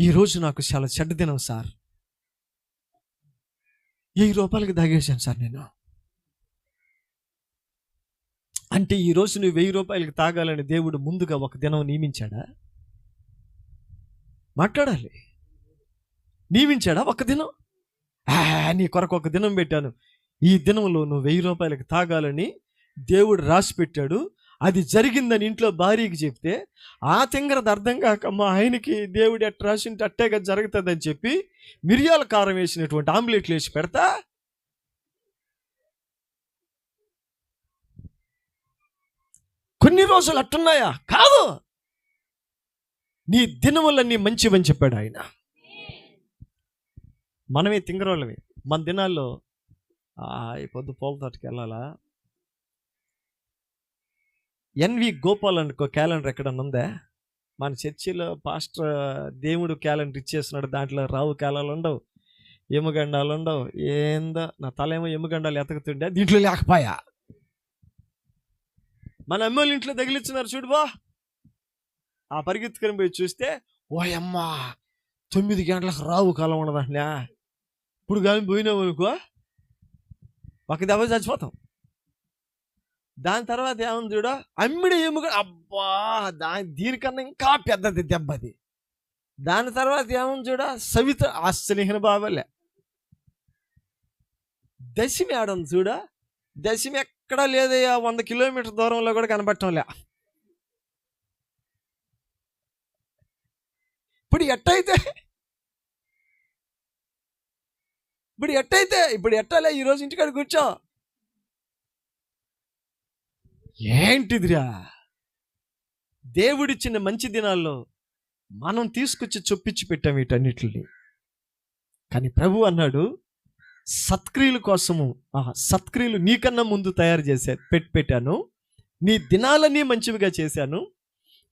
ఈరోజు నాకు చాలా చెడ్డ దినం సార్. వెయ్యి రూపాయలకి తాగేశాను సార్ నేను. అంటే ఈరోజు నువ్వు వెయ్యి రూపాయలకి తాగాలని దేవుడు ముందుగా ఒక దినం నియమించాడా? మాట్లాడాలి. నియమించాడా ఒక దినం? ఆ, నీ కొరకు ఒక దినం పెట్టాను. ఈ దినంలో నువ్వు వెయ్యి రూపాయలకి తాగాలని దేవుడు రాసి పెట్టాడు. అది జరిగిందని ఇంట్లో భార్యకి చెప్తే ఆ తింగరది అర్థం కాక మా ఆయనకి దేవుడు ఎట్ట రాసింటే అట్టేగా జరుగుతుందని చెప్పి మిరియాల కారం వేసినటువంటి ఆమ్లెట్లు వేసి పెడతా. కొన్ని రోజులు అట్టున్నాయా? కాదు. నీ దినములన్నీ మంచివని చెప్పాడు ఆయన. మనమే తింగరోళ్ళమే. మన దినాల్లో ఆ, ఈ పొద్దు పూల తోటకి వెళ్ళాలా? ఎన్వి గోపాల్ అనుకో క్యాలెండర్ ఎక్కడన్నా ఉందా మన చర్చిలో పాస్టర్ దేవుడు క్యాలెండర్ ఇచ్చేస్తున్నాడు. దాంట్లో రావు కాలాలు ఉండవు ఎముగండాలు ఉండవు ఏందో నా తలేమో ఎముగండాలు ఎతకుతుండే దీంట్లో లేకపోయా? మన అమ్మోళ్ళ ఇంట్లో తగిలిచ్చినారు చూడు బా. ఆ పరిగెత్తుకొని పోయి చూస్తే ఓ అమ్మా తొమ్మిది గంటలకు రావు కాలం ఉండదండి ఇప్పుడు కానీ పోయినావు అనుకో ఒక దెబ్బ చచ్చిపోతాం. దాని తర్వాత ఏముంది చూడ? అమ్మిడి ఎముక అబ్బా! దాని దీనికన్నా ఇంకా పెద్దది దెబ్బది దాని తర్వాత ఏముంది చూడ? సవిత ఆశ్చర్యహీన బాబలే. దశమి ఆడం చూడ? దశమి ఎక్కడా లేదయ్యా. వంద కిలోమీటర్ దూరంలో కూడా కనబట్టంలే ఇప్పుడు ఎట్టయితే ఇప్పుడు ఎట్టయితే ఇప్పుడు ఎట్టాలే? ఈరోజు ఇంటికాడ కూర్చో. ఏంటిదిరా? దేవుడిచ్చిన మంచి దినాల్లో మనం తీసుకొచ్చి చొప్పించి పెట్టాం వీటన్నిటిని. కానీ ప్రభు అన్నాడు సత్క్రియల కోసము సత్క్రియలు నీకన్నా ముందు తయారు చేసే పెట్టి పెట్టాను. నీ దినాలన్నీ మంచివిగా చేశాను.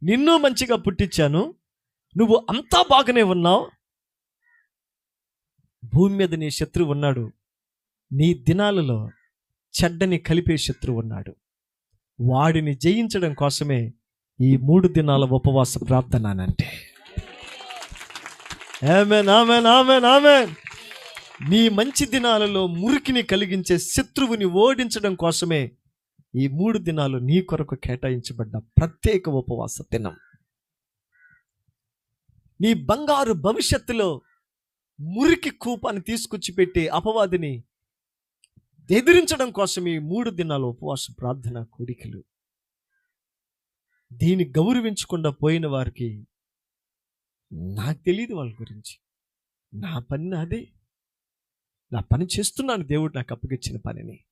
నిన్ను మంచిగా పుట్టించాను. నువ్వు అంతా బాగానే ఉన్నావు. భూమి మీద నీ శత్రువు ఉన్నాడు. నీ దినాలలో చెడ్డని కలిపే శత్రువు ఉన్నాడు. వాడిని జయించడం కోసమే ఈ మూడు దినాల ఉపవాస ప్రార్థన అంటే. ఆమెన్ ఆమెన్ ఆమెన్ ఆమెన్ నీ మంచి దినాలలో మురికిని కలిగించే శత్రువుని ఓడించడం కోసమే ఈ మూడు దినాలు నీ కొరకు కేటాయించబడ్డ ప్రత్యేక ఉపవాస దినం. నీ బంగారు భవిష్యత్తులో మురికి కూపాన్ని తీసుకొచ్చి పెట్టే అపవాదిని ఎదిరించడం కోసం ఈ మూడు దినాల ఉపవాస ప్రార్థన కోరికలు. దీన్ని గౌరవించకుండా పోయిన వారికి నాకు తెలియదు వాళ్ళ గురించి. నా పని నాదే. నా పని చేస్తున్నాను. దేవుడు నాకు అప్పగించిన పనిని.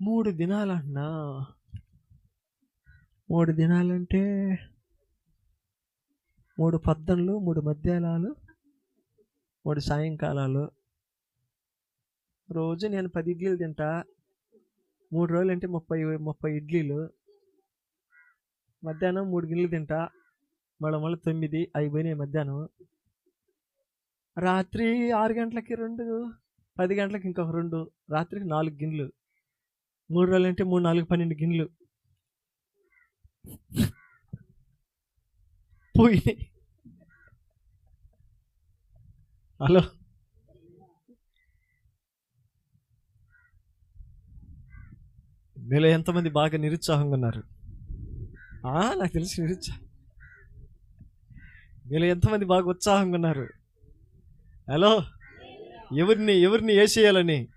మూడు దినాలన్నా మూడు దినాలంటే మూడు పద్దన్లు మూడు మధ్యాహ్నాలు మూడు సాయంకాలాలు. రోజు నేను పది ఇడ్లీలు తింటా. మూడు రోజులు అంటే ముప్పై ముప్పై ఇడ్లీలు. మధ్యాహ్నం మూడు గిన్నెలు తింటా. మళ్ళీ మళ్ళీ తొమ్మిది అయిపోయినాయి మధ్యాహ్నం. రాత్రి ఆరు గంటలకి రెండు పది గంటలకి ఇంకొక రెండు రాత్రికి నాలుగు గిన్నెలు. మూడు రోజులు అంటే మూడు నాలుగు పన్నెండు గిన్నెలు. పోయినాయి. హలో. మీలో ఎంతమంది బాగా నిరుత్సాహంగా ఉన్నారు? నాకు తెలిసి నిరుత్సాహం మీలో ఎంతమంది బాగా ఉత్సాహంగా ఉన్నారు? హలో. ఎవరిని ఎవరిని వేసేయాలని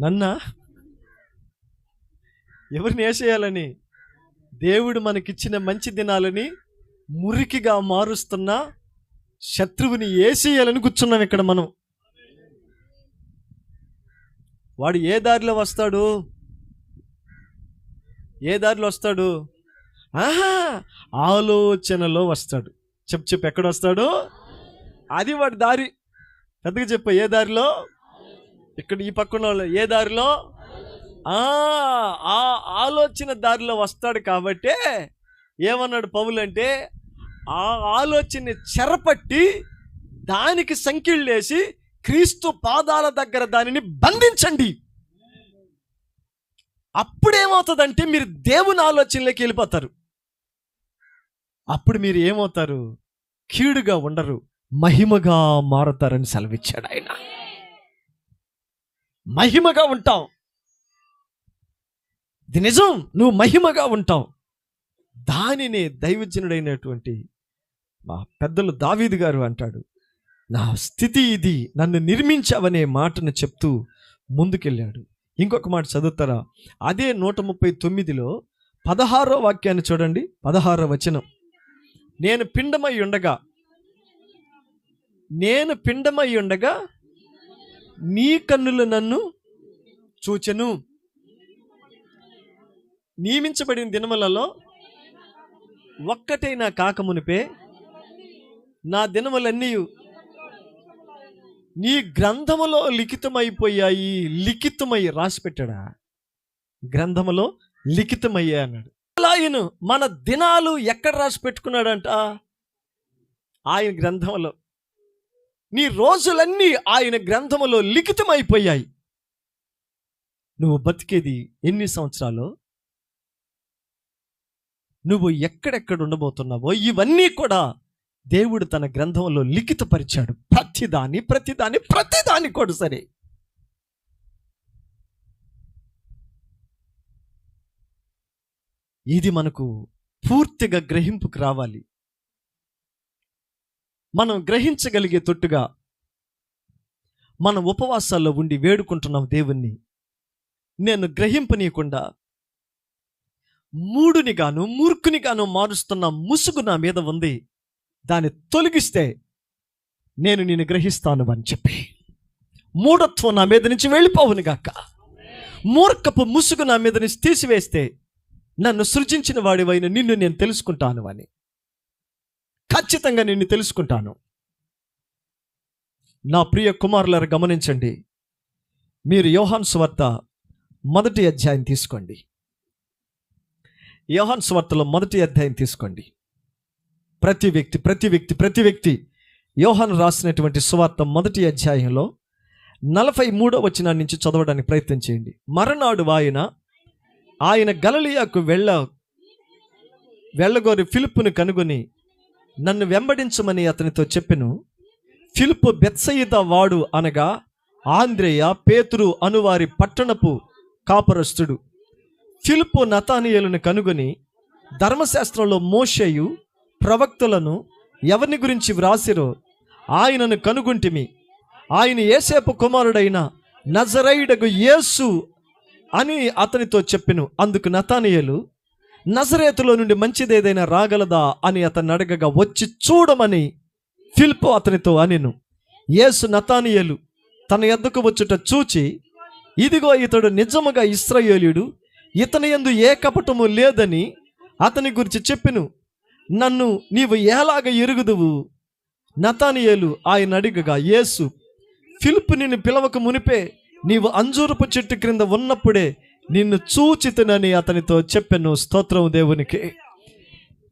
నన్నా? ఎవరిని వేసేయాలని దేవుడు మనకిచ్చిన మంచి దినాలని మురికిగా మారుస్తున్న శత్రువుని ఏసేయాలని కూర్చున్నాం ఇక్కడ మనం. వాడు ఏ దారిలో వస్తాడు? ఏ దారిలో వస్తాడు? ఆహా! ఆలోచనలో వస్తాడు. చెప్పు చెప్పు ఎక్కడ వస్తాడు? అది వాడి దారి. పెద్దగా చెప్పు ఏ దారిలో? ఇక్కడ ఈ పక్కన వాళ్ళు ఏ దారిలో? ఆ ఆ ఆలోచన దారిలో వస్తాడు కాబట్టే ఏమన్నాడు పౌలు అంటే ఆ ఆలోచనని చెరపట్టి దానికి సంఖ్యలేసి క్రీస్తు పాదాల దగ్గర దానిని బంధించండి. అప్పుడేమవుతుందంటే మీరు దేవుని ఆలోచనలోకి వెళ్ళిపోతారు. అప్పుడు మీరు ఏమవుతారు? కీడుగా ఉండరు మహిమగా మారుతారని సెలవిచ్చాడు ఆయన. మహిమగా ఉంటాం ఇది నిజం నువ్వు మహిమగా ఉంటావు. దానినే దైవజనుడైనటువంటి మా పెద్దలు దావీదు గారు అంటాడు నా స్థితి ఇది నన్ను నిర్మించావనే మాటను చెప్తూ ముందుకెళ్ళాడు. ఇంకొక మాట చదువుతారా? అదే నూట ముప్పై తొమ్మిదిలో పదహారో వాక్యాన్ని చూడండి. పదహారో వచనం. నేను పిండమై ఉండగా నేను పిండమై ఉండగా నీ కన్నులు నన్ను చూచెను. నియమించబడిన దినములలో ఒక్కటైనా కాకమునిపే నా దినములన్నీ నీ గ్రంథములో లిఖితమైపోయాయి లిఖితమై రాసి పెట్టాడా గ్రంథములో లిఖితమయ్యాయి అన్నాడు. అలా ఆయన మన దినాలు ఎక్కడ రాసి పెట్టుకున్నాడంట ఆయన గ్రంథములో. నీ రోజులన్నీ ఆయన గ్రంథములో లిఖితమైపోయాయి. నువ్వు బతికేది ఎన్ని సంవత్సరాలు? నువ్వు ఎక్కడెక్కడ ఉండబోతున్నావో ఇవన్నీ కూడా దేవుడు తన గ్రంథంలో లిఖితపరిచాడు. ప్రతిదాని ప్రతిదాని ప్రతిదాని కూడా సరే. ఇది మనకు పూర్తిగా గ్రహింపుకు రావాలి. మనం గ్రహించగలిగే తొట్టుగా మనం ఉపవాసాల్లో ఉండి వేడుకుంటున్నాం దేవుణ్ణి. నేను గ్రహింపనీయకుండా మూడుని గాను మూర్ఖుని గాను మారుస్తున్న ముసుగు నా మీద ఉంది. దాన్ని తొలగిస్తే నేను నిన్ను గ్రహిస్తాను అని చెప్పి. మూఢత్వం నా మీద నుంచి వెళ్ళిపోవును గాక. మూర్ఖపు ముసుగు నా మీద నుంచి తీసివేస్తే నన్ను సృజించిన వాడివైన నిన్ను నేను తెలుసుకుంటాను అని. ఖచ్చితంగా నిన్ను తెలుసుకుంటాను. నా ప్రియ కుమారులారు గమనించండి. మీరు యోహాన్ స్వార్త మొదటి అధ్యాయం తీసుకోండి. యోహాన్ స్వార్తలో మొదటి అధ్యాయం తీసుకోండి. ప్రతి వ్యక్తి ప్రతి వ్యక్తి ప్రతి వ్యక్తి యోహన్ రాసినటువంటి సువార్త మొదటి అధ్యాయంలో నలభై మూడో వచనం నుంచి చదవడానికి ప్రయత్నం చేయండి. మరనాడు ఆయన ఆయన గలలియాకు వెళ్ళ వెళ్ళగోరి ఫిలిప్పును కనుగొని నన్ను వెంబడించమని అతనితో చెప్పెను. ఫిలిప్పు బెత్సయిత వాడు అనగా ఆంధ్రేయ పేతురు అనువారి పట్టణపు కాపరస్తుడు. ఫిలిప్పు నతానియలను కనుగొని ధర్మశాస్త్రంలో మోషేయు ప్రవక్తలను ఎవరిని గురించి వ్రాసిరో ఆయనను కనుగొంటిమి. ఆయన ఏసేపు కుమారుడైన నజరైడగు యేసు అని అతనితో చెప్పెను. అందుకు నతానియలు నజరేతులో నుండి మంచిదేదైనా రాగలదా అని అతను అడగగా వచ్చి చూడమని ఫిల్పు అతనితో అనెను. యేసు నతానియలు తన ఎద్దకు వచ్చుట చూచి ఇదిగో ఇతడు నిజముగా ఇస్రాయేలీయుడు ఇతని ఎందు ఏ కపటము లేదని అతని గురించి చెప్పిను. నన్ను నీవు ఎలాగ ఎరుగుదువు? నతానియేలు ఆయన అడిగగా యేసు ఫిలుపు నిన్ను పిలవక మునిపే నీవు అంజూరపు చెట్టు క్రింద ఉన్నప్పుడే నిన్ను చూచితనని అతనితో చెప్పాను స్తోత్రం దేవునికి.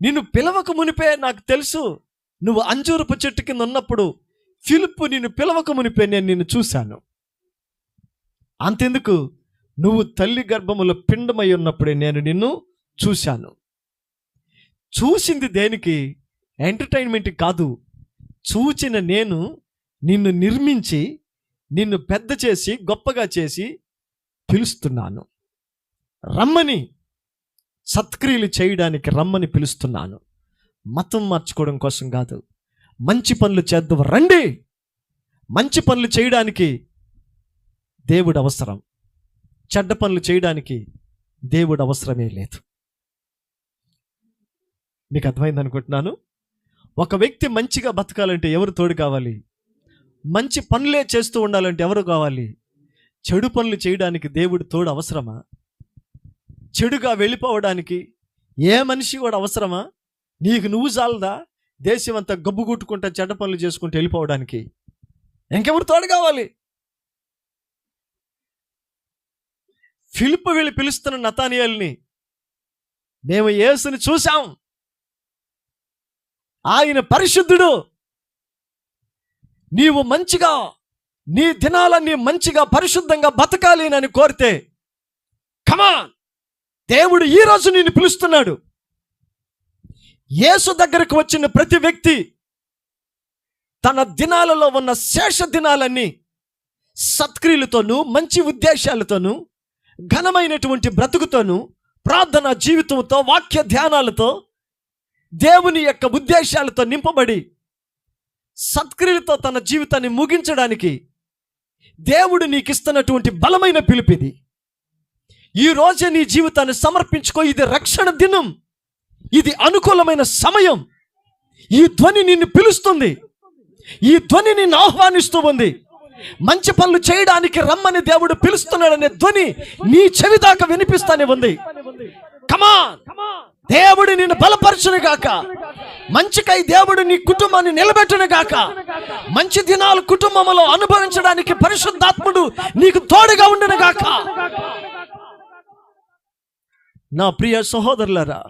నిన్ను పిలవక మునిపే నాకు తెలుసు. నువ్వు అంజూరపు చెట్టు కింద ఉన్నప్పుడు ఫిలుపు నిన్ను పిలవక మునిపే నేను నిన్ను చూశాను. అంతెందుకు? నువ్వు తల్లి గర్భములో పిండమై ఉన్నప్పుడే నేను నిన్ను చూశాను. చూసింది దేనికి? ఎంటర్టైన్మెంట్ కాదు. చూచిన నేను నిన్ను నిర్మించి నిన్ను పెద్ద చేసి గొప్పగా చేసి పిలుస్తున్నాను. రమ్మని సత్క్రియలు చేయడానికి రమ్మని పిలుస్తున్నాను. మతం మార్చుకోవడం కోసం కాదు. మంచి పనులు చేద్దాం రండి! మంచి పనులు చేయడానికి దేవుడు అవసరం. చెడ్డ పనులు చేయడానికి దేవుడు అవసరమే లేదు. మీకు అర్థమైంది అనుకుంటున్నాను? ఒక వ్యక్తి మంచిగా బతకాలంటే ఎవరు తోడు కావాలి? మంచి పనులే చేస్తూ ఉండాలంటే ఎవరు కావాలి? చెడు పనులు చేయడానికి దేవుడు తోడు అవసరమా? చెడుగా వెళ్ళిపోవడానికి ఏ మనిషి కూడా అవసరమా? నీకు నువ్వు చాలదా? దేశం అంతా గబ్బు కొట్టుకుంటా చెడ్డ పనులు చేసుకుంటూ వెళ్ళిపోవడానికి? ఇంకెవరు తోడు కావాలి? ఫిలిప్ వెళ్ళి పిలుస్తున్న నతానియల్ని మేము యేసుని చూశాం. ఆయన పరిశుద్ధుడు. నీవు మంచిగా నీ దినాలన్నీ మంచిగా పరిశుద్ధంగా బతకాలి అని కోరితే కమా దేవుడు ఈ రోజు నిన్ను పిలుస్తున్నాడు. యేసు దగ్గరకు వచ్చిన ప్రతి వ్యక్తి తన దినాలలో ఉన్న శేష దినాలన్నీ సత్క్రియలతోనూ మంచి ఉద్దేశాలతోనూ ఘనమైనటువంటి బ్రతుకుతోను ప్రార్థన జీవితంతో వాక్య ధ్యానాలతో దేవుని యొక్క ఉద్దేశాలతో నింపబడి సత్క్రియలతో తన జీవితాన్ని ముగించడానికి దేవుడు నీకు ఇస్తున్నటువంటి బలమైన పిలుపిది ఈ రోజే నీ జీవితాన్ని సమర్పించుకో ఇది రక్షణ దినం. ఇది అనుకూలమైన సమయం. ఈ ధ్వని నిన్ను పిలుస్తుంది. ఈ ధ్వని నిన్ను ఆహ్వానిస్తూ ఉంది. మంచి పనులు చేయడానికి రమ్మని దేవుడు పిలుస్తున్నాడనే ధ్వని నీ చెవి దాకా వినిపిస్తానే ఉంది. కమా దేవుడు నిన్ను బలపరచును గాక. మంచికై దేవుడు నీ కుటుంబాన్ని నిలబెట్టును గాక. మంచి దినాలు కుటుంబంలో అనుభవించడానికి పరిశుద్ధాత్ముడు నీకు తోడుగా ఉండును గాక. నా ప్రియ సహోదరులరా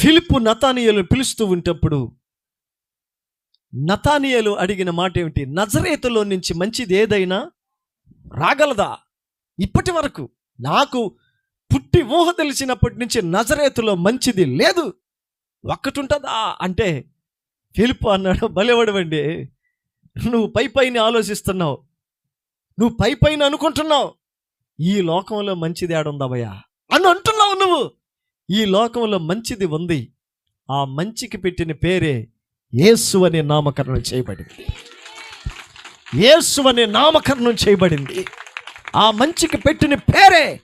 ఫిలిప్ నతానియలు పిలుస్తూ ఉంటప్పుడు నతానియలు అడిగిన మాట ఏమిటి నజరేతులో నుంచి మంచిది ఏదైనా రాగలదా? ఇప్పటి వరకు నాకు పుట్టి ఊహ తెలిసినప్పటి నుంచి నజరేతులో మంచిది లేదు. ఒక్కటి ఉంటుందా అంటే ఫిలిప్పు అన్నాడు బలేవడవండి నువ్వు పై పైన ఆలోచిస్తున్నావు. నువ్వు పై పైన అనుకుంటున్నావు. ఈ లోకంలో మంచిది ఏడుందవయ్యా అని అంటున్నావు నువ్వు. ఈ లోకంలో మంచిది ఉంది. ఆ మంచికి పెట్టిన పేరే యేసు అనే నామకరణం చేయబడింది. యేసు అనే నామకరణం చేయబడింది. ఆ మంచికి పెట్టిన పేరే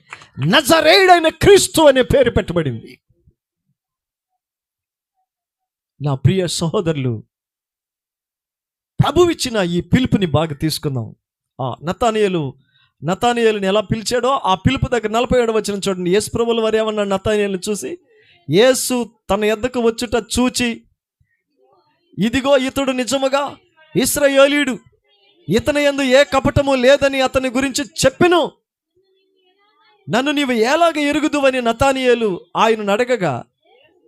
నజరేయుడైన క్రీస్తు అనే పేరు పెట్టబడింది. నా ప్రియ సహోదరులు ప్రభు ఇచ్చిన ఈ పిలుపుని బాగా తీసుకుందాం. ఆ నతానియలు నతానియలను ఎలా పిలిచాడో ఆ పిలుపు దగ్గర నలభై ఏడు వచ్చిన చూడండి. యేసు ప్రభుల వారు ఏమన్నాడు నతానియల్ని చూసి యేసు తన ఎద్దకు వచ్చుట చూచి ఇదిగో ఇతడు నిజముగా ఇస్రాయేలీయుడు ఇతని ఎందు ఏ కపటము లేదని అతని గురించి చెప్పెను. నన్ను నీవు ఎలాగ ఎరుగుదువని నతానియేలు ఆయన అడగగా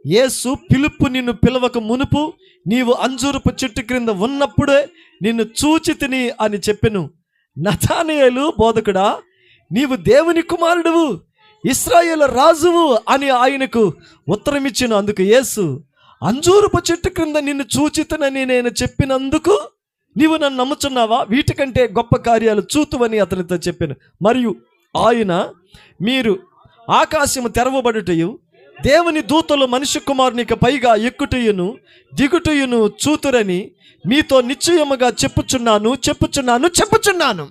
యేసు పిలుపు నిన్ను పిలవక మునుపు నీవు అంజూరపు చెట్టు క్రింద ఉన్నప్పుడే నిన్ను చూచి తిని అని చెప్పెను. నతానియేలు బోధకుడా నీవు దేవుని కుమారుడువు ఇస్రాయేల్ రాజువు అని ఆయనకు ఉత్తరమిచ్చిన. అందుకు యేసు అంజూరపు చెట్టు క్రింద నిన్ను చూచితనని నేను చెప్పినందుకు నీవు నన్ను నమ్ముచున్నావా? వీటికంటే గొప్ప కార్యాలు చూతువని అతనితో చెప్పాను. మరియు ఆయన మీరు ఆకాశము తెరవబడుటయు దేవుని దూతలు మనిషి కుమారునికి పైగా ఎక్కుటయును దిగుటయును చూతురని మీతో నిశ్చయముగా చెప్పుచున్నాను చెప్పుచున్నాను చెప్పుచున్నాను.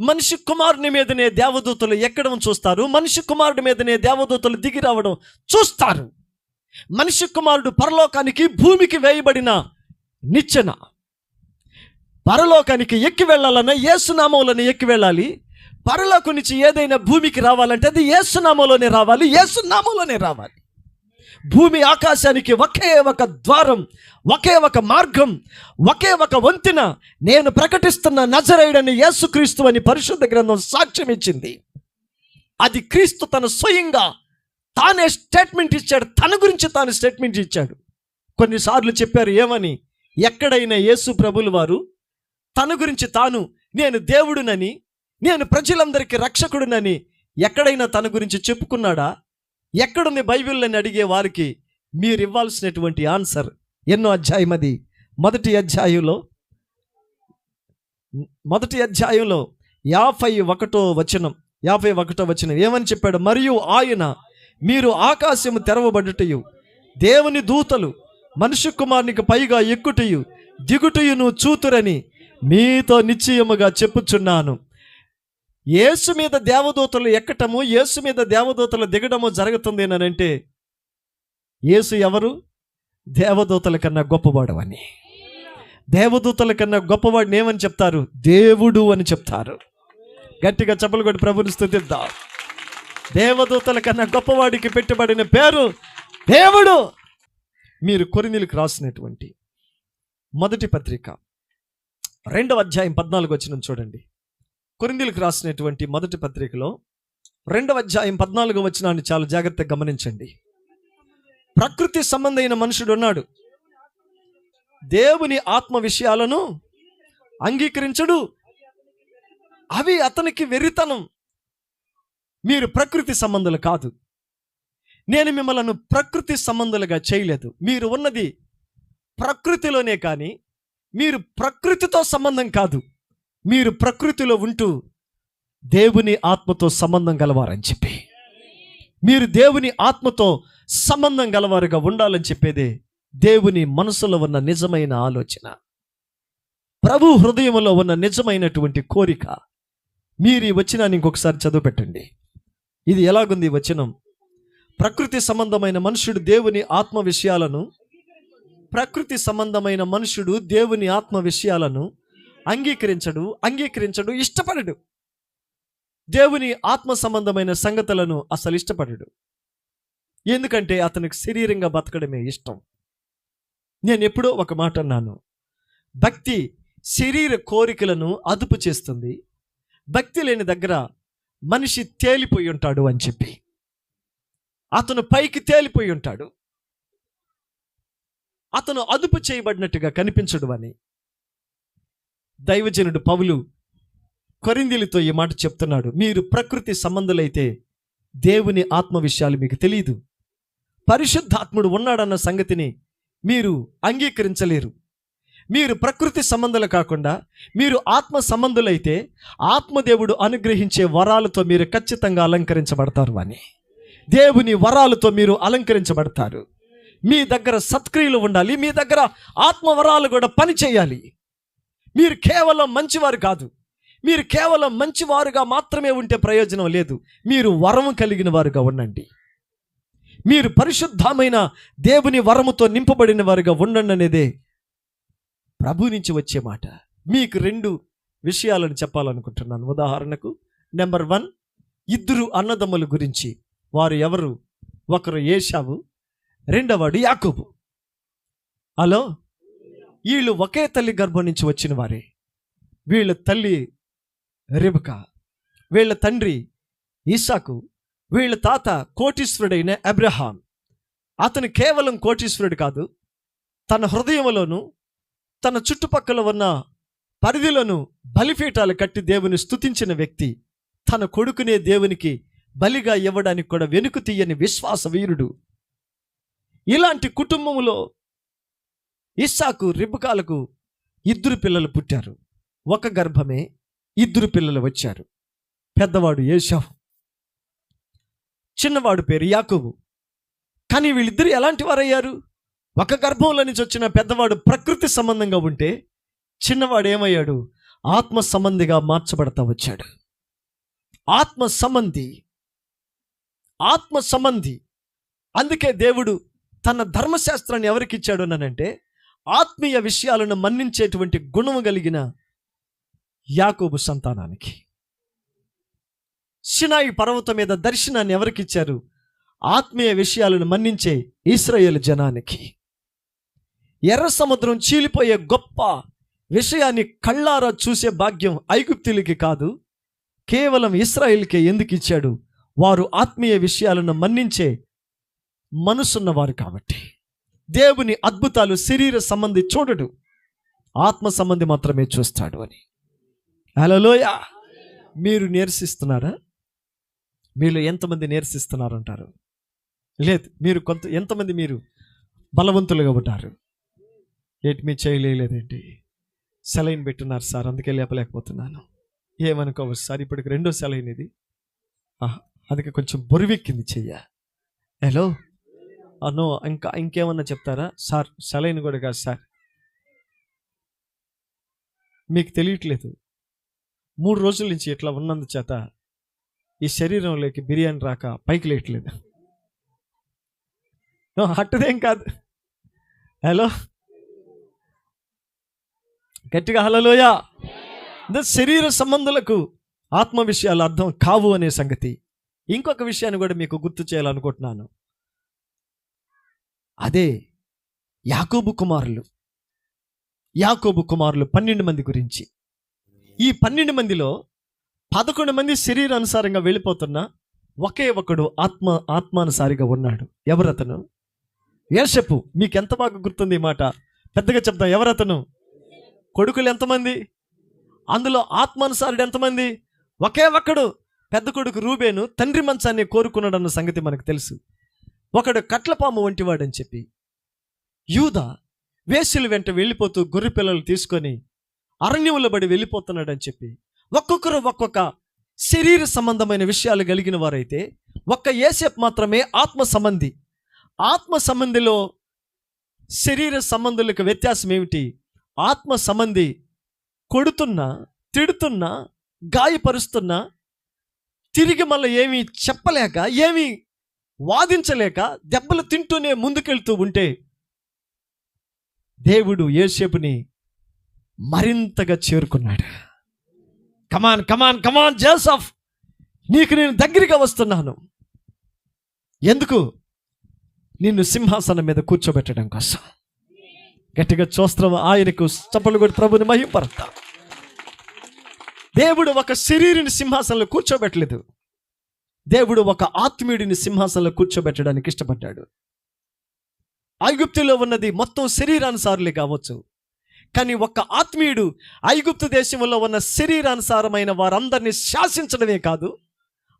మనిషి కుమారుని మీదనే దేవదూతలు ఎక్కడం చూస్తారు? మనిషి కుమారుడి మీదనే దేవదూతలు దిగి రావడం చూస్తారు. మనిషి కుమారుడు పరలోకానికి భూమికి వేయబడిన నిచ్చెన. పరలోకానికి ఎక్కి వెళ్ళాలన్నా ఏసునామంలోనే ఎక్కి వెళ్ళాలి. పరలోకం నుంచి ఏదైనా భూమికి రావాలంటే అది ఏసునామంలోనే రావాలి. ఏసునామంలోనే రావాలి. భూమి ఆకాశానికి ఒకే ఒక ద్వారం ఒకే ఒక మార్గం ఒకే ఒక వంతెన. నేను ప్రకటిస్తున్న నజరేయుడని యేసుక్రీస్తు అని పరిశుద్ధ గ్రంథం సాక్ష్యం ఇచ్చింది. అది క్రీస్తు తన స్వయంగా తానే స్టేట్మెంట్ ఇచ్చాడు. తన గురించి తాను స్టేట్మెంట్ ఇచ్చాడు. కొన్నిసార్లు చెప్పారు ఏమని? ఎక్కడైనా యేసు ప్రభులు వారు? తన గురించి తాను నేను దేవుడునని నేను ప్రజలందరికీ రక్షకుడునని ఎక్కడైనా తన గురించి చెప్పుకున్నాడా? ఎక్కడుంది బైబిల్ని అడిగే వారికి మీరు ఇవ్వాల్సినటువంటి ఆన్సర్ ఎన్నో అధ్యాయం అది. మొదటి అధ్యాయంలో మొదటి అధ్యాయంలో యాభై ఒకటో వచనం యాభై ఒకటో వచనం ఏమని చెప్పాడు? మరియు ఆయన మీరు ఆకాశము తెరవబడుటయు దేవుని దూతలు మనుష్య కుమారునికి పైగా ఎక్కుటయు దిగుటయును చూతురని మీతో నిశ్చయముగా చెప్పుచున్నాను. యేసు మీద దేవదూతలు ఎక్కటము యేసు మీద దేవదూతలు దిగడము జరుగుతుంది అంటే యేసు ఎవరు? దేవదూతల కన్నా గొప్పవాడవని దేవదూతల కన్నా గొప్పవాడిని ఏమని చెప్తారు? దేవుడు అని చెప్తారు. గట్టిగా చెప్పలు కొట్టి ప్రభుని స్థుతిద్దాం. దేవదూతల కన్నా గొప్పవాడికి పెట్టబడిన పేరు దేవుడు. మీరు కొరినీలకు రాసినటువంటి మొదటి పత్రిక రెండవ అధ్యాయం పద్నాలుగు వచ్చిన చూడండి. కొరిందీలకు రాసినటువంటి మొదటి పత్రికలో రెండవ అధ్యాయం పద్నాలుగు వచ్చినాన్ని చాలా జాగ్రత్తగా గమనించండి. ప్రకృతి సంబంధమైన మనుషుడు ఉన్నాడు. దేవుని ఆత్మ విషయాలను అంగీకరించడు. అవి అతనికి వెర్రితనం మీరు ప్రకృతి సంబంధాలు కాదు. నేను మిమ్మల్ని ప్రకృతి సంబంధాలుగా చేయలేదు. మీరు ఉన్నది ప్రకృతిలోనే కానీ మీరు ప్రకృతితో సంబంధం కాదు. మీరు ప్రకృతిలో ఉంటూ దేవుని ఆత్మతో సంబంధం గలవారని చెప్పి. మీరు దేవుని ఆత్మతో సంబంధం గలవారుగా ఉండాలని చెప్పేదే దేవుని మనసులో ఉన్న నిజమైన ఆలోచన. ప్రభు హృదయంలో ఉన్న నిజమైనటువంటి కోరిక. మీరు ఈ వచనాన్ని ఇంకొకసారి చదువు పెట్టండి ఇది ఎలాగుంది వచనం? ప్రకృతి సంబంధమైన మనుషుడు దేవుని ఆత్మ విషయాలను ప్రకృతి సంబంధమైన మనుషుడు దేవుని ఆత్మ విషయాలను అంగీకరించడు అంగీకరించడు ఇష్టపడడు. దేవుని ఆత్మ సంబంధమైన సంగతులను అసలు ఇష్టపడడు. ఎందుకంటే అతనికి శరీరంగా బతకడమే ఇష్టం. నేను ఎప్పుడో ఒక మాట అన్నాను. భక్తి శరీర కోరికలను అదుపు చేస్తుంది. భక్తి లేని దగ్గర మనిషి తేలిపోయి ఉంటాడు అని చెప్పి. అతను పైకి తేలిపోయి ఉంటాడు. అతను అదుపు చేయబడినట్టుగా కనిపించడు అని. దైవజనుడు పౌలు కొరిందిలితో ఈ మాట చెప్తున్నాడు. మీరు ప్రకృతి సంబంధులైతే దేవుని ఆత్మ విషయాలు మీకు తెలియదు పరిశుద్ధాత్ముడు ఉన్నాడన్న సంగతిని మీరు అంగీకరించలేరు. మీరు ప్రకృతి సంబంధాలు కాకుండా మీరు ఆత్మ సంబంధులైతే ఆత్మదేవుడు అనుగ్రహించే వరాలతో మీరు ఖచ్చితంగా అలంకరించబడతారు అని దేవుని వరాలతో మీరు అలంకరించబడతారు. మీ దగ్గర సత్క్రియలు ఉండాలి. మీ దగ్గర ఆత్మవరాలు కూడా పని చేయాలి మీరు కేవలం మంచివారు కాదు. మీరు కేవలం మంచివారుగా మాత్రమే ఉంటే ప్రయోజనం లేదు. మీరు వరము కలిగిన వారుగా ఉండండి. మీరు పరిశుద్ధమైన దేవుని వరముతో నింపబడిన వారుగా ఉండండి అనేదే ప్రభు నుంచి వచ్చే మాట. మీకు రెండు విషయాలను చెప్పాలనుకుంటున్నాను. ఉదాహరణకు నెంబర్ వన్ ఇద్దరు అన్నదమ్ముల గురించి. వారు ఎవరు? ఒకరు ఏషావు రెండవడు యాకోబు. హలో? వీళ్ళు ఒకే తల్లి గర్భం నుంచి వచ్చిన వారే. వీళ్ళ తల్లి రిబక వీళ్ళ తండ్రి ఈసాకు వీళ్ళ తాత కోటీశ్వరుడైన అబ్రహాం. అతను కేవలం కోటీశ్వరుడు కాదు తన హృదయంలోను తన చుట్టుపక్కల ఉన్న పరిధిలోను బలిపీఠాలు కట్టి దేవుని స్తుతించిన వ్యక్తి తన కొడుకునే దేవునికి బలిగా ఇవ్వడానికి కూడా వెనుక తీయని విశ్వాస వీరుడు ఇలాంటి కుటుంబంలో ఇస్సాకు రిబ్బకాలకు ఇద్దరు పిల్లలు పుట్టారు. ఒక గర్భమే ఇద్దరు పిల్లలు వచ్చారు. పెద్దవాడు ఏషావు చిన్నవాడు పేరు యాకోబు. కానీ వీళ్ళిద్దరు ఎలాంటి వారయ్యారు? ఒక గర్భంలో నుంచి వచ్చిన పెద్దవాడు ప్రకృతి సంబంధంగా ఉంటే చిన్నవాడు ఏమయ్యాడు? ఆత్మ సంబంధిగా మార్చబడతా వచ్చాడు. ఆత్మ సంబంధి. ఆత్మ సంబంధి. అందుకే దేవుడు తన ధర్మశాస్త్రాన్ని ఎవరికి ఇచ్చాడు అనంటే ఆత్మీయ విషయాలను మన్నించేటువంటి గుణము కలిగిన యాకోబు సంతానానికి. సినాయి పర్వతం మీద దర్శనాన్ని ఎవరికి ఇచ్చారు? ఆత్మీయ విషయాలను మన్నించే ఇస్రాయేల్ జనానికి. ఎర్ర సముద్రం చీలిపోయే గొప్ప విషయాన్ని కళ్ళారా చూసే భాగ్యం ఐగుప్తులకి కాదు కేవలం ఇస్రాయిల్కే ఎందుకు ఇచ్చాడు? వారు ఆత్మీయ విషయాలను మన్నించే మనసున్నవారు కాబట్టి. దేవుని అద్భుతాలు శరీర సంబంధి చూడడు. ఆత్మ సంబంధి మాత్రమే చూస్తాడు అని. హలోయ మీరు నిరసిస్తున్నారా? మీలో ఎంతమంది నిరసిస్తున్నారంటారు? లేదు మీరు కొంత ఎంతమంది మీరు బలవంతులుగా ఉంటారు ఏంటి మీ చేయలేదేంటి సెలైన్ పెట్టున్నారు సార్ అందుకే లేపలేకపోతున్నాను. ఏమనుకోవచ్చు సార్ ఇప్పటికి రెండో సెలైన్ ఇది. అందుకే కొంచెం బొరివెక్కింది చెయ్య. హలో నో ఇంకా ఇంకేమన్నా చెప్తారా? సార్ సెలైన్ కూడా కాదు సార్. మీకు తెలియట్లేదు. మూడు రోజుల నుంచి ఇట్లా ఉన్నందు చేత ఈ శరీరంలోకి బిర్యానీ రాక పైకి లేయట్లేదు. నో, అట్టదేం కాదు. హలో? గట్టిగా హలోయ శరీర సంబంధాలకు ఆత్మ విషయాలు అర్థం కావు అనే సంగతి. ఇంకొక విషయాన్ని కూడా మీకు గుర్తు చేయాలనుకుంటున్నాను. అదే యాకోబు కుమారులు. యాకోబు కుమారులు పన్నెండు మంది గురించి. ఈ పన్నెండు మందిలో పదకొండు మంది శరీరానుసారంగా వెళ్ళిపోతున్నా ఒకే ఒకడు ఆత్మ ఆత్మానుసారిగా ఉన్నాడు. ఎవరతను? యేషపు మీకు ఎంత బాగా గుర్తుంది ఈ మాట? పెద్దగా చెప్తాం ఎవరతను? కొడుకులు ఎంతమంది? అందులో ఆత్మానుసారుడు ఎంతమంది? ఒకే ఒక్కడు. పెద్ద కొడుకు రూబేను తండ్రి మంచాన్ని కోరుకున్నాడన్న సంగతి మనకు తెలుసు. ఒకడు కట్లపాము వంటివాడని చెప్పి యూద వేసులు వెంట వెళ్ళిపోతూ గొర్రె పిల్లలు తీసుకొని అరణ్యముల బడి వెళ్ళిపోతున్నాడని చెప్పి ఒక్కొక్కరు ఒక్కొక్క శరీర సంబంధమైన విషయాలు కలిగిన వారైతే ఒక్క ఏసేపు మాత్రమే ఆత్మ సంబంధి. ఆత్మ సంబంధిలో శరీర సంబంధులకు వ్యత్యాసం ఏమిటి? ఆత్మ సంబంధి కొడుతున్నా తిడుతున్నా గాయపరుస్తున్నా తిరిగి మళ్ళీ ఏమీ చెప్పలేక ఏమీ వాదించలేక దెబ్బలు తింటూనే ముందుకెళ్తూ ఉంటే దేవుడు ఏసేపుని మరింతగా చేరుకున్నాడు. కమాన్ కమాన్ కమాన్ జోసఫ్ నీకు నేను దగ్గరగా వస్తున్నాను. ఎందుకు? నిన్ను సింహాసనం మీద కూర్చోబెట్టడం కోసం. గట్టిగా చూస్తున్నాం ఆయనకు చప్పలు కొట్టి ప్రభుని మహింపరుతా దేవుడు ఒక శరీరుని సింహాసనంలో కూర్చోబెట్టలేదు. దేవుడు ఒక ఆత్మీయుడిని సింహాసనంలో కూర్చోబెట్టడానికి ఇష్టపడ్డాడు. ఐగుప్తులో ఉన్నది మొత్తం శరీరానుసారులే కావచ్చు. కానీ ఒక్క ఆత్మీయుడు ఐగుప్తు దేశంలో ఉన్న శరీరానుసారమైన వారందరినీ శాసించడమే కాదు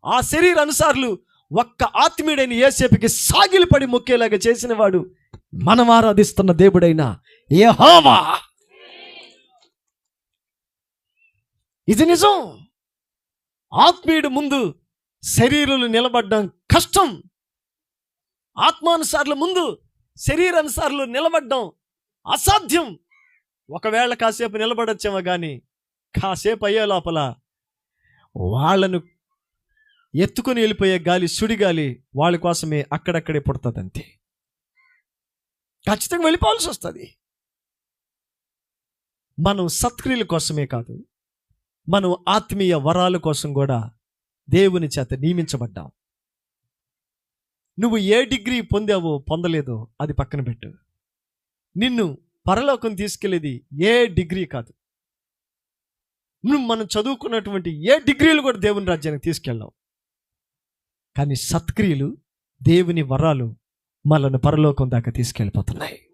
ఆ శరీరానుసారులు ఒక్క ఆత్మీయుడైన ఏసేపుకి సాగిలిపడి మొక్కేలాగా చేసిన వాడు మనం ఆరాధిస్తున్న దేవుడైన యహోవా. ఇది నిజం. ఆత్మీయుడు ముందు శరీరులు నిలబడ్డం కష్టం. ఆత్మానుసారుల ముందు శరీరానుసారులు నిలబడ్డం అసాధ్యం. ఒకవేళ కాసేపు నిలబడొచ్చేమో కానీ కాసేపు అయ్యే లోపల వాళ్ళను ఎత్తుకొని వెళ్ళిపోయే గాలి సుడిగాలి వాళ్ళ కోసమే అక్కడక్కడే పుడుతుంది అంతే ఖచ్చితంగా వెళ్ళిపోవాల్సి వస్తుంది. మనం సత్క్రియల కోసమే కాదు మనం ఆత్మీయ వరాల కోసం కూడా దేవుని చేత నియమించబడ్డాం నువ్వు ఏ డిగ్రీ పొందావో పొందలేదో అది పక్కన పెట్టు. నిన్ను పరలోకం తీసుకెళ్ళేది ఏ డిగ్రీ కాదు. నువ్వు మనం చదువుకున్నటువంటి ఏ డిగ్రీలు కూడా దేవుని రాజ్యానికి తీసుకెళ్ళావు. కానీ సత్క్రియలు దేవుని వరాలు మనల్ని పరలోకం దాకా తీసుకెళ్ళిపోతున్నాయి.